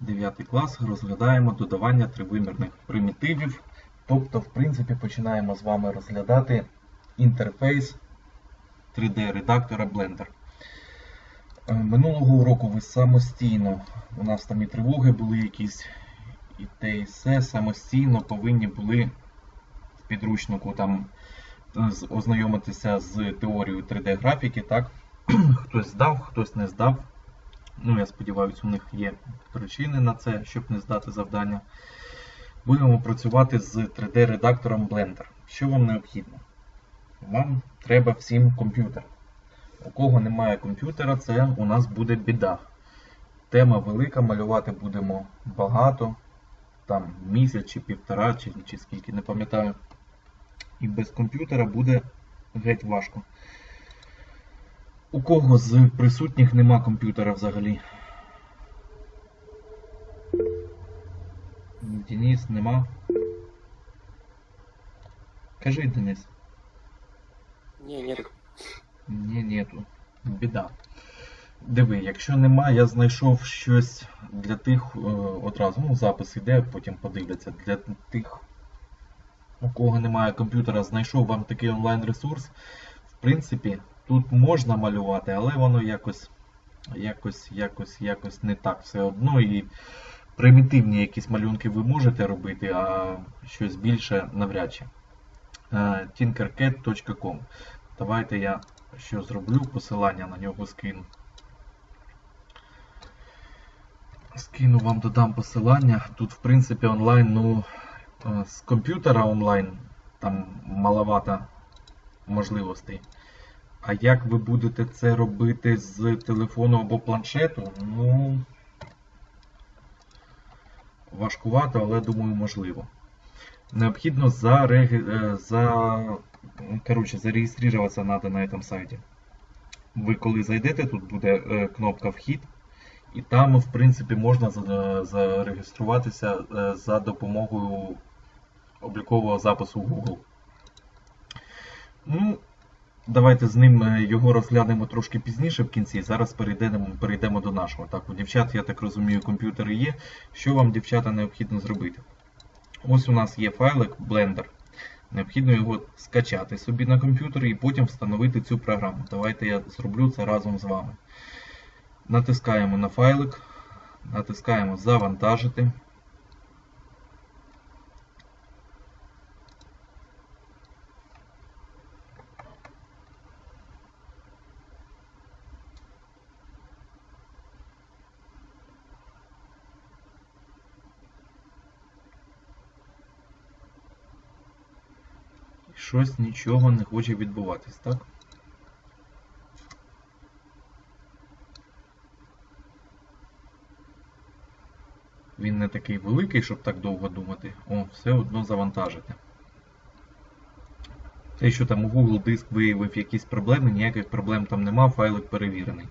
9 клас розглядаємо додавання тривимірних примітивів. Тобто, в принципі, починаємо з вами розглядати інтерфейс 3D-редактора Blender. Е, Минулого уроку ви самостійно, у нас там і тривоги були якісь, і те, і все, самостійно повинні були в підручнику там е, ознайомитися з теорією 3D-графіки, так? Хтось здав, хтось не здав. Ну, я сподіваюся, у них є причини на це, щоб не здати завдання. Будемо працювати з 3D-редактором Blender. Що вам необхідно? Вам треба всім комп'ютер. У кого немає комп'ютера, це у нас буде біда. Тема велика, малювати будемо багато. Там місяць чи півтора, чи, чи скільки, не пам'ятаю. І без комп'ютера буде геть важко. У кого з присутніх нема комп'ютера взагалі? Денис, нема. Кажи, Денис. Не, нет. Ні, нету. Біда. Диви, якщо нема, я знайшов щось для тих е, одразу. Ну, запис іде, потім подивляться. Для тих, у кого немає комп'ютера, знайшов вам такий онлайн-ресурс. В принципі, тут можна малювати, але воно якось, якось, якось, якось не так все одно. І примітивні якісь малюнки ви можете робити, а щось більше навряд чи. Е, tinkercad.com Давайте я що зроблю, посилання на нього скину. Скину вам додам посилання. Тут, в принципі, онлайн, ну, е, з комп'ютера онлайн там маловато можливостей. А як ви будете це робити з телефону або планшету? Ну, важкувато, але думаю, можливо. Необхідно зареги... е, за... Короче, зареєструватися надо на этом сайті. Ви коли зайдете, тут буде е, кнопка Вхід, і там, в принципі, можна зареєструватися е, за допомогою облікового запису Google. Ну, давайте з ним е, його розглянемо трошки пізніше в кінці. Зараз перейдемо, перейдемо до нашого. Так, у дівчат, я так розумію, комп'ютери є. Що вам, дівчата, необхідно зробити? Ось у нас є файлик Blender. Необхідно його скачати собі на комп'ютер і потім встановити цю програму. Давайте я зроблю це разом з вами. Натискаємо на файлик, натискаємо Завантажити. Щось нічого не хоче відбуватись, так? Він не такий великий, щоб так довго думати. О, все одно завантажити. Те, що там у Google диск виявив якісь проблеми, ніяких проблем там нема, файлик перевірений.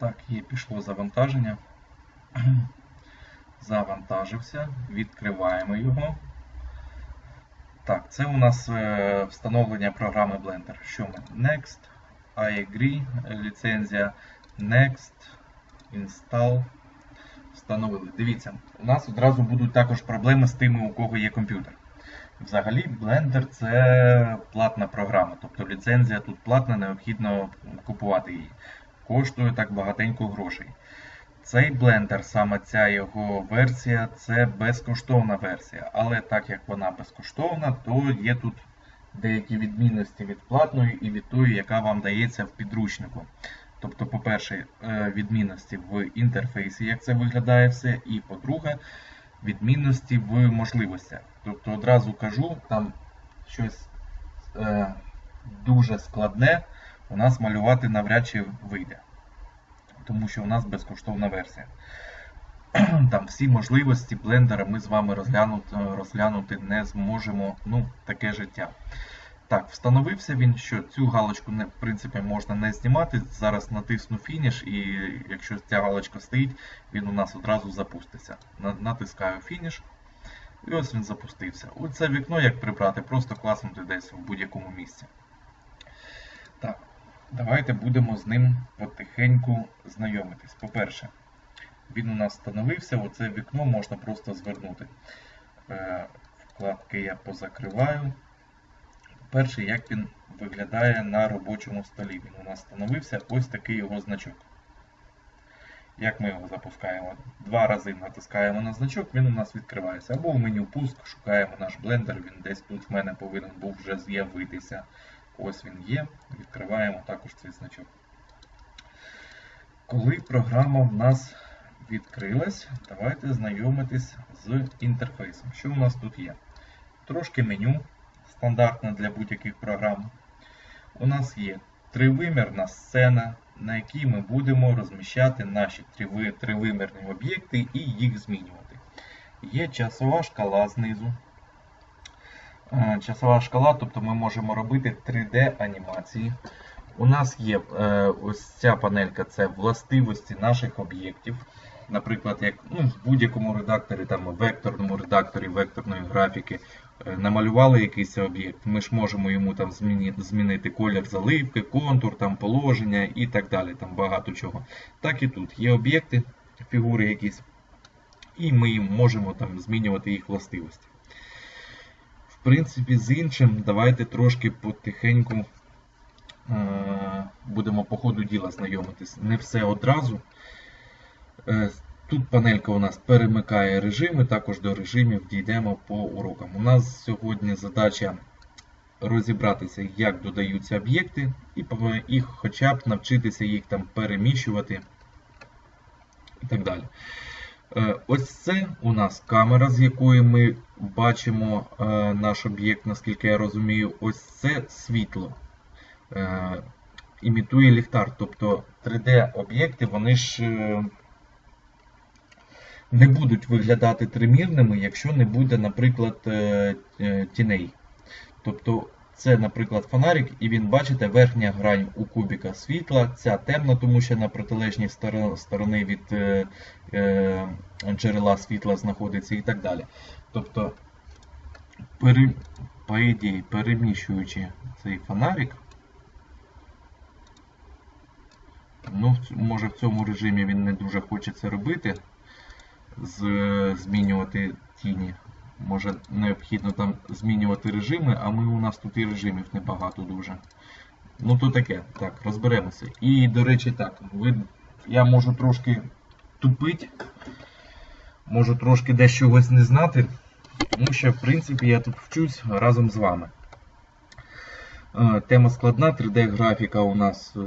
Так, є, пішло завантаження. Завантажився, відкриваємо його. Так, це у нас е, встановлення програми Blender. Що ми? Next, I agree, ліцензія, Next, Install. Встановили. Дивіться, у нас одразу будуть також проблеми з тими, у кого є комп'ютер. Взагалі, Blender це платна програма, тобто ліцензія тут платна, необхідно купувати її коштує так багатенько грошей. Цей блендер, саме ця його версія, це безкоштовна версія. Але так як вона безкоштовна, то є тут деякі відмінності від платної і від тої, яка вам дається в підручнику. Тобто, по-перше, е, відмінності в інтерфейсі, як це виглядає все, і по-друге, відмінності в можливостях. Тобто, одразу кажу, там щось е, дуже складне у нас малювати навряд чи вийде. Тому що у нас безкоштовна версія. Там всі можливості блендера ми з вами розглянути, розглянути не зможемо. Ну, таке життя. Так, встановився він, що цю галочку не, в принципі можна не знімати. Зараз натисну фініш, і якщо ця галочка стоїть, він у нас одразу запуститься. Натискаю фініш. І ось він запустився. Оце вікно як прибрати, просто класнути десь в будь-якому місці. Так, давайте будемо з ним потихеньку знайомитись. По-перше, він у нас встановився, оце вікно можна просто звернути. Е, Вкладки я позакриваю. По-перше, як він виглядає на робочому столі. Він у нас встановився ось такий його значок. Як ми його запускаємо? Два рази натискаємо на значок, він у нас відкривається. Або в меню пуск, шукаємо наш блендер, він десь тут в мене повинен був вже з'явитися. Ось він є. Відкриваємо також цей значок. Коли програма в нас відкрилась, давайте знайомитись з інтерфейсом. Що у нас тут є? Трошки меню, стандартне для будь-яких програм. У нас є тривимірна сцена, на якій ми будемо розміщати наші тривимірні об'єкти і їх змінювати. Є часова шкала знизу. Е, Часова шкала, тобто ми можемо робити 3D анімації. У нас є е, ось ця панелька це властивості наших об'єктів. Наприклад, як ну, в будь-якому редакторі, там векторному редакторі векторної графіки е, намалювали якийсь об'єкт. Ми ж можемо йому там зміни- змінити колір заливки, контур, там положення і так далі. Там багато чого. Так і тут є об'єкти, фігури якісь, і ми можемо там змінювати їх властивості. В принципі, з іншим, давайте трошки потихеньку е, будемо по ходу діла знайомитись. Не все одразу. Е, Тут панелька у нас перемикає режими, також до режимів дійдемо по урокам. У нас сьогодні задача розібратися, як додаються об'єкти, і і хоча б навчитися їх там переміщувати і так далі. Е, Ось це у нас камера, з якої ми бачимо е, наш об'єкт, наскільки я розумію. Ось це світло. Е, Імітує ліхтар. Тобто 3D-об'єкти, вони ж не будуть виглядати тримірними, якщо не буде, наприклад, тіней. Тобто це, наприклад, фонарик, і він, бачите, верхня грань у кубіка світла, ця темна, тому що на протилежній сторо- сторони від е, е, джерела світла знаходиться і так далі. Тобто, пере, по ідеї, переміщуючи цей фонарик, ну, може в цьому режимі він не дуже хоче це робити, з, змінювати тіні. Може необхідно там змінювати режими, а ми у нас тут і режимів небагато дуже. Ну то таке, так, розберемося. І, до речі, так, ви, я можу трошки тупить, можу трошки чогось не знати, тому що, в принципі, я тут вчусь разом з вами. Е, Тема складна, 3D-графіка у нас е,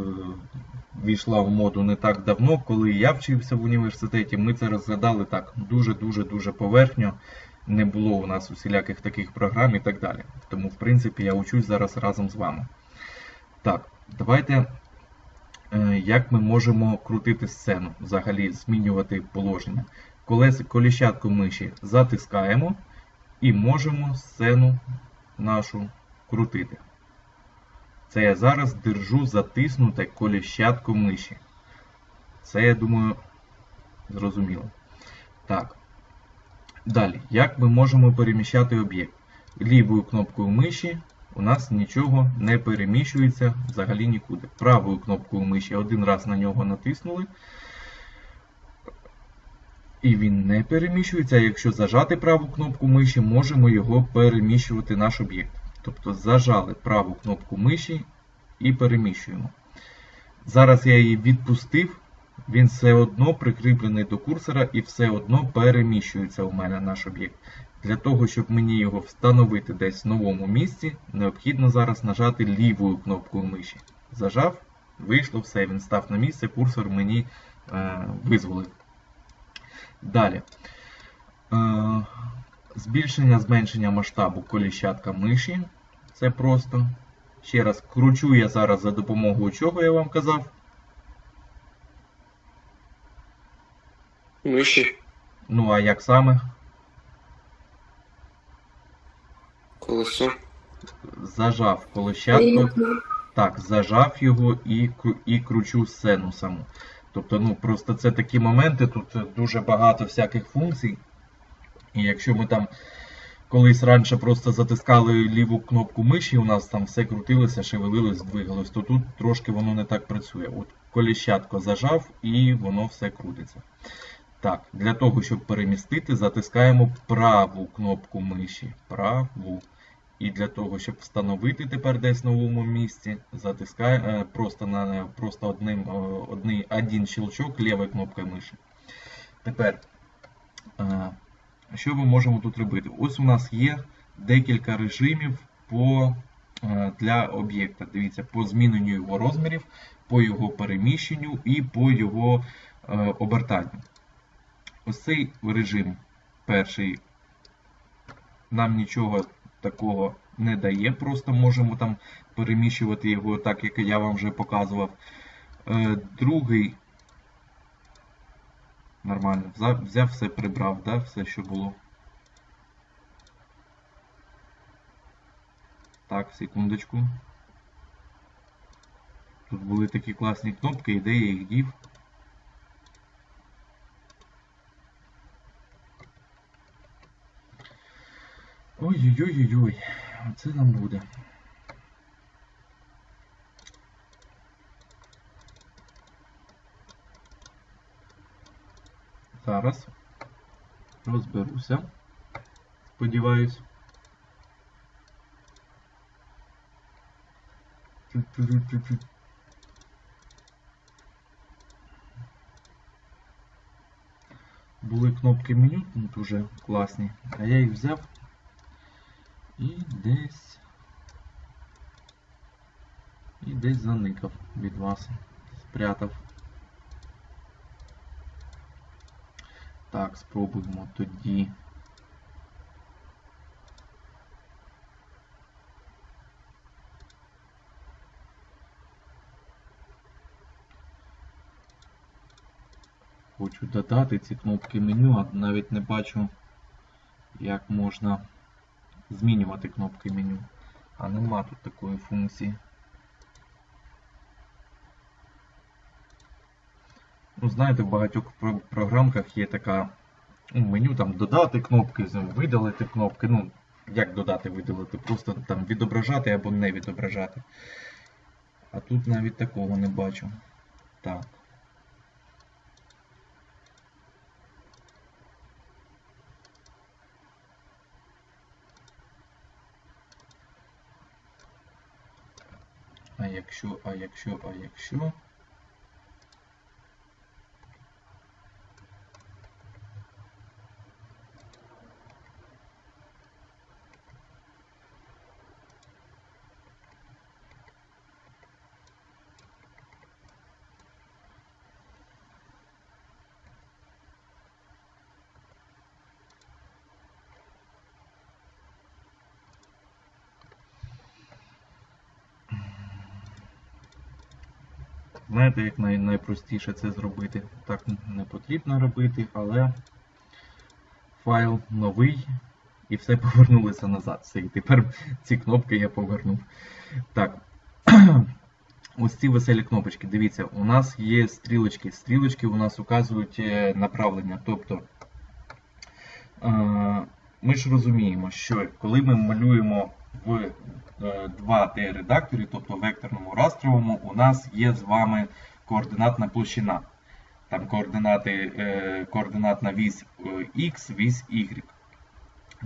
війшла в моду не так давно, коли я вчився в університеті. Ми це розглядали так дуже-дуже дуже поверхньо. Не було у нас усіляких таких програм і так далі. Тому, в принципі, я учусь зараз разом з вами. Так, давайте. е, Як ми можемо крутити сцену, взагалі змінювати положення? Колес, коліщатку миші затискаємо і можемо сцену нашу крутити. Це я зараз держу затиснуте коліщатку миші. Це, я думаю, зрозуміло. Так. Далі, як ми можемо переміщати об'єкт? Лівою кнопкою миші у нас нічого не переміщується взагалі нікуди. Правою кнопкою миші один раз на нього натиснули. І він не переміщується. Якщо зажати праву кнопку миші, можемо його переміщувати наш об'єкт. Тобто зажали праву кнопку миші і переміщуємо. Зараз я її відпустив, він все одно прикріплений до курсора і все одно переміщується у мене наш об'єкт. Для того, щоб мені його встановити десь в новому місці, необхідно зараз нажати лівою кнопкою миші. Зажав, вийшло все, він став на місце, курсор мені е, визволив. Далі. Е, збільшення, зменшення масштабу коліщатка миші. Це просто. Ще раз, кручу я зараз за допомогою чого я вам казав. Миші, Ну а як саме? колесо. зажав колещатку, так, зажав його і, і кручу сцену саму. Тобто, ну просто це такі моменти, тут дуже багато всяких функцій. І якщо ми там колись раніше просто затискали ліву кнопку миші, у нас там все крутилося, шевелилось, двигалось, то тут трошки воно не так працює. От коліщатко зажав і воно все крутиться. Так, для того, щоб перемістити, затискаємо праву кнопку миші. Праву. І для того, щоб встановити тепер десь в новому місці, затискаємо е, просто на просто одним е, одний, один щелчок лівою кнопкою миші. Тепер, е, що ми можемо тут робити? Ось у нас є декілька режимів по, для об'єкта. Дивіться, по зміненню його розмірів, по його переміщенню і по його обертанню. Ось цей режим перший нам нічого такого не дає, просто можемо там переміщувати його так, як я вам вже показував. Е, Другий нормально, взяв, все прибрав, да, все, що було. Так, секундочку. Тут були такі класні кнопки, і де я їх дів. Ой-ой-ой-ой, оце нам буде. Зараз розберуся. Сподіваюсь. Були кнопки меню тут дуже класні, а я їх взяв і десь. І десь заникав від вас. Спрятав. Так, спробуємо тоді. Хочу додати ці кнопки меню, а навіть не бачу, як можна змінювати кнопки меню. А нема тут такої функції. Ну, знаєте, в багатьох про- програмках є така ну, меню там додати кнопки, видалити кнопки. Ну, як додати, видалити, просто там відображати або не відображати. А тут навіть такого не бачу. Так. А якщо, а якщо, а якщо. Знаєте, як най, найпростіше це зробити? Так не потрібно робити, але файл новий і все повернулося назад. Все, і тепер ці кнопки я повернув. Так. Ось ці веселі кнопочки. Дивіться, у нас є стрілочки. Стрілочки у нас указують е, направлення. Тобто е, ми ж розуміємо, що коли ми малюємо в 2D редакторі, тобто векторному растровому, у нас є з вами координатна площина. Там координати, е, координатна вісь е, X, вісь Y.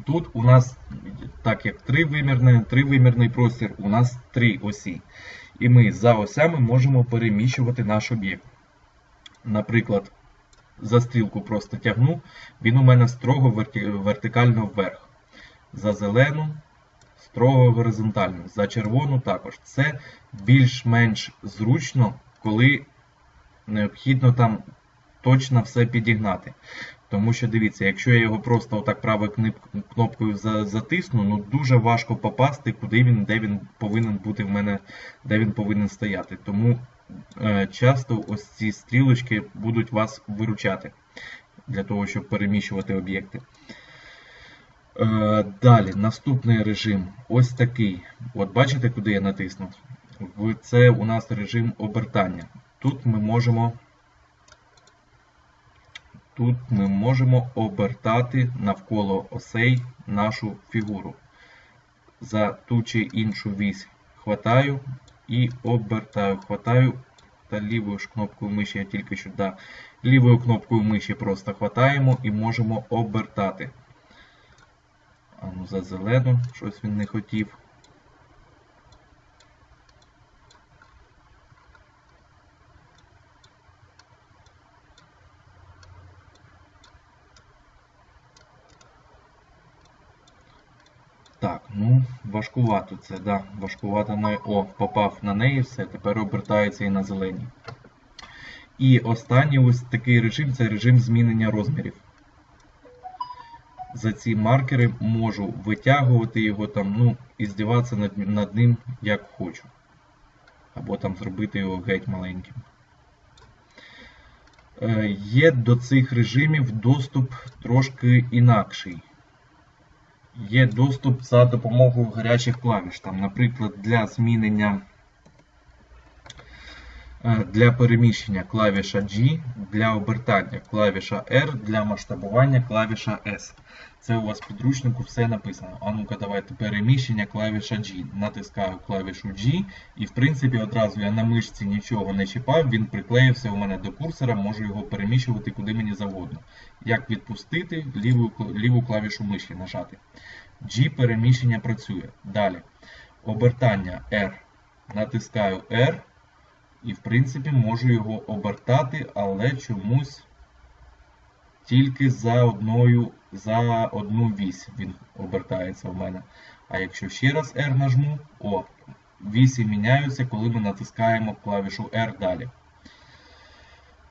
Тут у нас, так як тривимірний, тривимірний простір, у нас три осі. І ми за осями можемо переміщувати наш об'єкт. Наприклад, за стрілку просто тягну, він у мене строго вертикально вверх. За зелену строго горизонтально, за червону також. Це більш-менш зручно, коли необхідно там точно все підігнати. Тому що дивіться, якщо я його просто отак правою кнопкою затисну, ну дуже важко попасти, куди він, де він повинен бути в мене, де він повинен стояти. Тому е, часто ось ці стрілочки будуть вас виручати для того, щоб переміщувати об'єкти. Е, Далі, наступний режим ось такий. От бачите, куди я натиснув? Це у нас режим обертання. Тут ми можемо. Тут ми можемо обертати навколо осей нашу фігуру. За ту чи іншу вісь хватаю і обертаю. Хватаю та лівою ж кнопкою миші я тільки да, лівою кнопкою миші просто хватаємо і можемо обертати. А ну за зелену, щось він не хотів. Так, ну, важкувато це, да, важкувато на. О, попав на неї, все, тепер обертається і на зеленій. І останній ось такий режим це режим змінення розмірів. За ці маркери можу витягувати його там, ну, і здіватися над, над ним як хочу. Або там зробити його геть маленьким. Е, є до цих режимів доступ трошки інакший є доступ за допомогою гарячих клавіш. Там, наприклад, для змінення для переміщення клавіша G, для обертання клавіша R, для масштабування клавіша S. Це у вас в підручнику все написано. А ну-ка, давайте переміщення клавіша G. Натискаю клавішу G, і в принципі одразу я на мишці нічого не чіпав, він приклеївся у мене до курсора, можу його переміщувати куди мені завгодно. Як відпустити ліву, ліву клавішу миші нажати. G переміщення працює. Далі. Обертання R. Натискаю R. І, в принципі, можу його обертати, але чомусь тільки за одною, за одну вісь він обертається в мене. А якщо ще раз R нажму, о, вісі міняються, коли ми натискаємо клавішу R далі.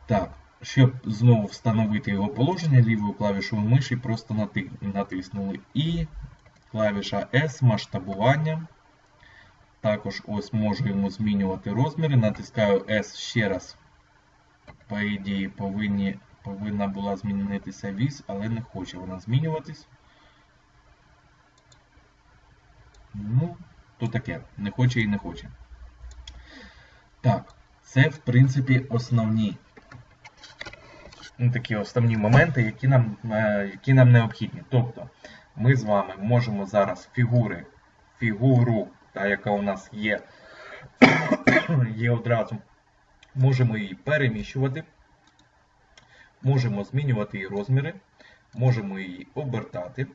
Так, щоб знову встановити його положення, лівою клавішою миші просто натиснули. І клавіша S масштабування. Також ось можу йому змінювати розміри. Натискаю S ще раз. По ідеї повинні, повинна була змінитися вісь, але не хоче вона змінюватись. Ну, то таке. Не хоче і не хоче. Так, це в принципі основні ну, такі основні моменти, які нам, е, які нам необхідні. Тобто, ми з вами можемо зараз фігури, фігуру, та, яка у нас є, є одразу, можемо її переміщувати, можемо змінювати її розміри, можемо її обертати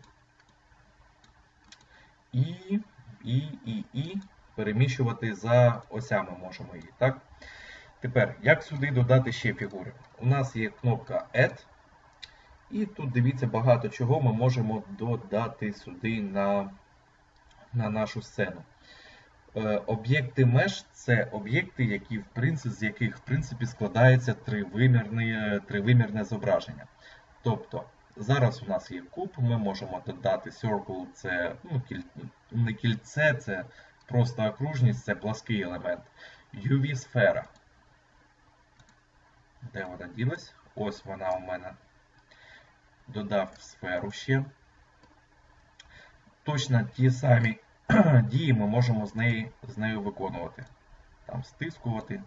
і, і, і, і переміщувати за осями можемо її. так? Тепер, як сюди додати ще фігури? У нас є кнопка Add. І тут дивіться багато чого ми можемо додати сюди на на нашу сцену. Е, об'єкти Mesh це об'єкти, які, в принципі, з яких в принципі, складається тривимірне, тривимірне зображення. Тобто, зараз у нас є куб, ми можемо додати Circle, це ну, кіль... не кільце, це просто окружність, це плаский елемент. UV-сфера. Де вона ділась? Ось вона у мене. Додав сферу ще. Точно ті самі дії ми можемо з нею, з нею виконувати. Там стискувати,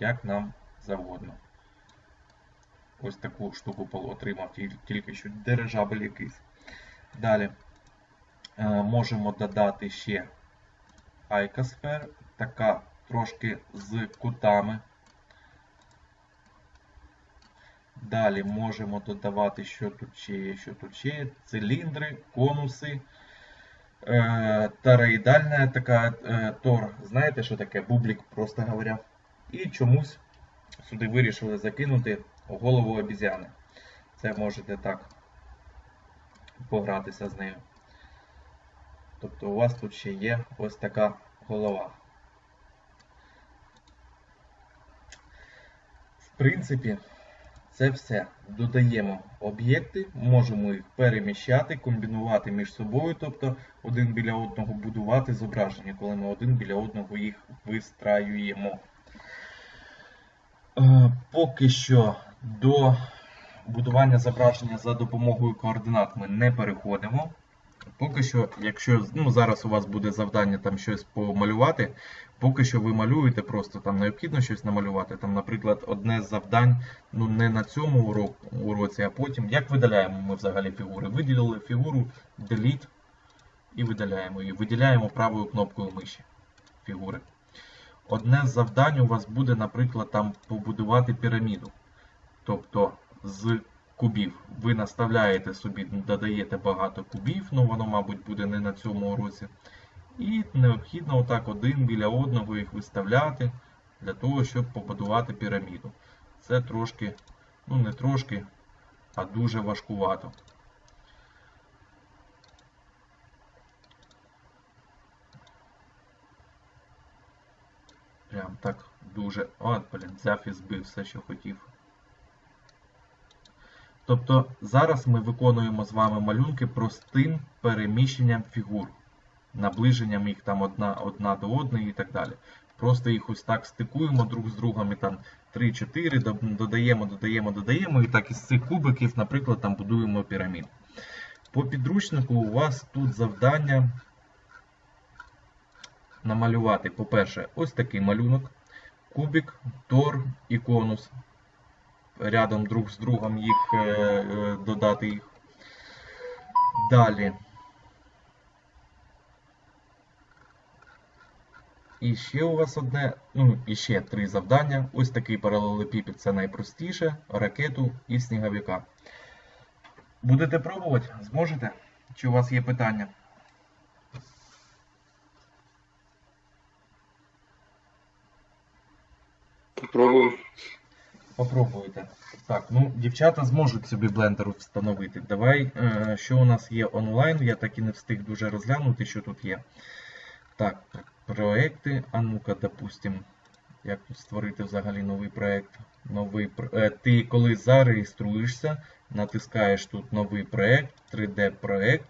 як нам завгодно. Ось таку штуку отримав тільки що дирижабель якийсь. Далі е, можемо додати ще айкосфер, така трошки з кутами. Далі можемо додавати, що тут ще є, що тут ще є. Циліндри, конуси. Е, Тароїдальна така е, тор. Знаєте, що таке? Бублік, просто говоря. І чомусь сюди вирішили закинути голову обізяни. Це можете так погратися з нею. Тобто у вас тут ще є ось така голова. В принципі, це все. Додаємо об'єкти, можемо їх переміщати, комбінувати між собою, тобто один біля одного будувати зображення, коли ми один біля одного їх вистраюємо. Е, Поки що до будування зображення за допомогою координат ми не переходимо. Поки що, якщо ну, зараз у вас буде завдання там щось помалювати, поки що ви малюєте, просто там необхідно щось намалювати. Там, наприклад, одне з завдань ну, не на цьому урок, уроці, а потім. Як видаляємо ми взагалі фігури? Виділили фігуру, delete і видаляємо її. Виділяємо правою кнопкою миші фігури. Одне з завдань у вас буде, наприклад, там побудувати піраміду. Тобто з кубів. Ви наставляєте собі, додаєте багато кубів, ну воно, мабуть, буде не на цьому уроці. І необхідно отак один біля одного їх виставляти для того, щоб побудувати піраміду. Це трошки, ну не трошки, а дуже важкувато. Прям так дуже. От, блін, взяв і збив все, що хотів. Тобто зараз ми виконуємо з вами малюнки простим переміщенням фігур, наближенням їх там одна, одна до одної і так далі. Просто їх ось так стикуємо друг з другом і там 3-4, додаємо, додаємо, додаємо, і так із цих кубиків, наприклад, там будуємо піраміду. По підручнику у вас тут завдання намалювати, по-перше, ось такий малюнок, кубик, тор і конус рядом друг з другом їх е, е, додати їх. Далі. І ще у вас одне, ну і ще три завдання. Ось такий паралелепіпед це найпростіше, ракету і сніговика. Будете пробувати? Зможете? Чи у вас є питання? Попробуем. Попробуйте. Так, ну дівчата зможуть собі блендер встановити. Давай, е, що у нас є онлайн, я так і не встиг дуже розглянути, що тут є. Так, проекти. А ну-ка, допустим, як тут створити взагалі новий проект. Новий, е, ти коли зареєструєшся, натискаєш тут новий проект, 3D проект.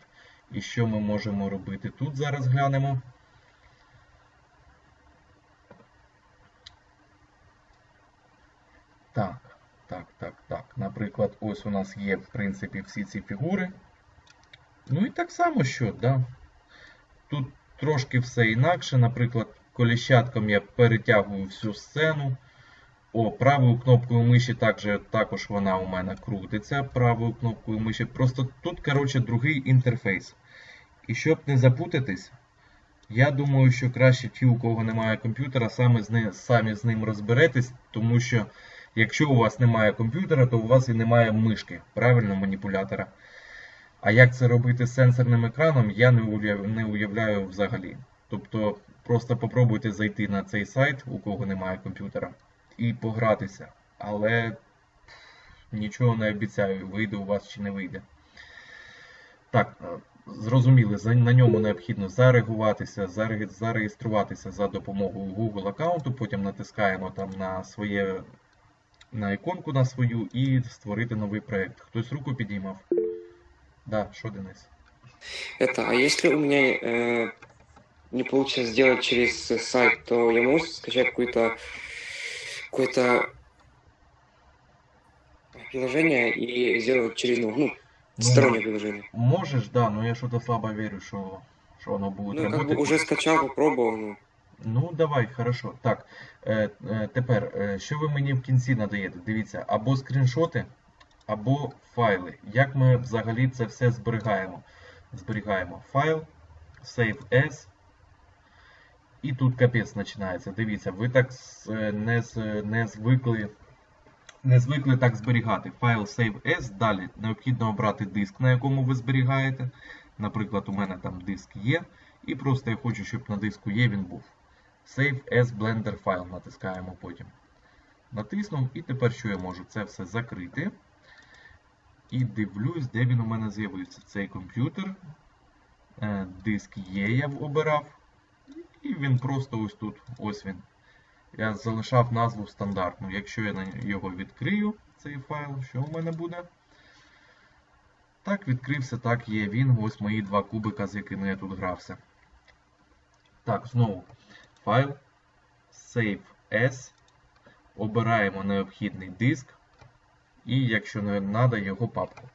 І що ми можемо робити тут зараз глянемо. Так, так, так, так. Наприклад, ось у нас є, в принципі, всі ці фігури. Ну і так само що, да. Тут трошки все інакше. Наприклад, коліщатком я перетягую всю сцену. О, правою кнопкою миші також, також вона у мене крутиться. Правою кнопкою миші. Просто тут, коротше, другий інтерфейс. І щоб не запутатись, я думаю, що краще ті, у кого немає комп'ютера, ним, самі з ним розберетесь, тому що якщо у вас немає комп'ютера, то у вас і немає мишки, правильно, маніпулятора. А як це робити з сенсорним екраном, я не уяв- не уявляю взагалі. Тобто просто попробуйте зайти на цей сайт, у кого немає комп'ютера, і погратися. Але нічого не обіцяю, вийде у вас чи не вийде. Так, е, зрозуміли, на ньому необхідно зарегуватися, зареєструватися за допомогою Google аккаунту, потім натискаємо там на своє на іконку на свою і створити новий проект. Хтось руку підіймав? Да, що Денис? Это, а если у меня э, не получится сделать через э, сайт, то я могу скачать какое-то какое-то приложение и сделать через ну, ну Ну, стороннее приложение. Можеш, да, но я що-то слабо вірю, що, що воно буде Ну, как бы работати. уже скачал, попробовал, ну. Ну, давай, хорошо. Так, е, е, тепер, е, що ви мені в кінці надаєте? Дивіться, або скріншоти, або файли. Як ми взагалі це все зберігаємо? Зберігаємо файл, save as. І тут капець починається. Дивіться, ви так е, не, не звикли. Не звикли так зберігати. Файл save as. Далі необхідно обрати диск, на якому ви зберігаєте. Наприклад, у мене там диск є. І просто я хочу, щоб на диску є він був. Save as Blender File натискаємо потім. Натиснув, і тепер що я можу? Це все закрити. І дивлюсь, де він у мене з'явився. Цей комп'ютер. Е, Диск є, я обирав. І він просто ось тут. Ось він. Я залишав назву стандартну. Якщо я його відкрию, цей файл, що у мене буде? Так, відкрився, так є він. Ось мої два кубика, з якими я тут грався. Так, знову файл, Save as, обираємо необхідний диск і, якщо не треба, його папку.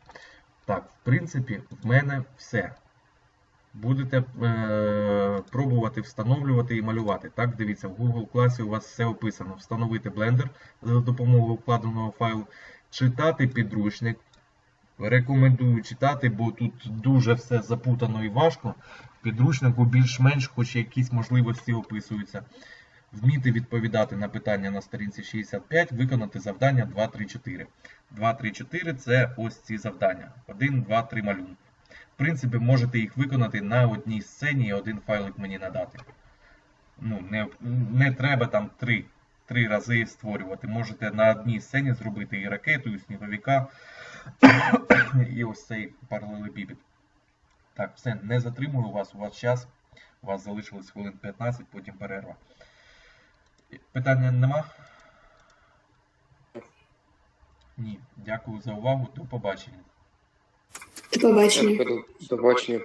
Так, в принципі, в мене все. Будете е, пробувати встановлювати і малювати. Так, дивіться, в Google класі у вас все описано. Встановити Blender за допомогою вкладеного файлу, читати підручник. Рекомендую читати, бо тут дуже все запутано і важко. В підручнику більш-менш хоч якісь можливості описуються. Вміти відповідати на питання на сторінці 65, виконати завдання 2, 3, 4. 2, 3, 4 це ось ці завдання. 1, 2, 3 малюнки. В принципі, можете їх виконати на одній сцені і один файлик мені надати. Ну, не, не треба там три, три рази створювати. Можете на одній сцені зробити і ракету, і сніговика, і ось цей паралелепіпід. Так, все, не затримую вас, у вас час. У вас залишилось хвилин 15, потім перерва. Питання нема? Ні. Дякую за увагу. До побачення. До побачення. До побачення.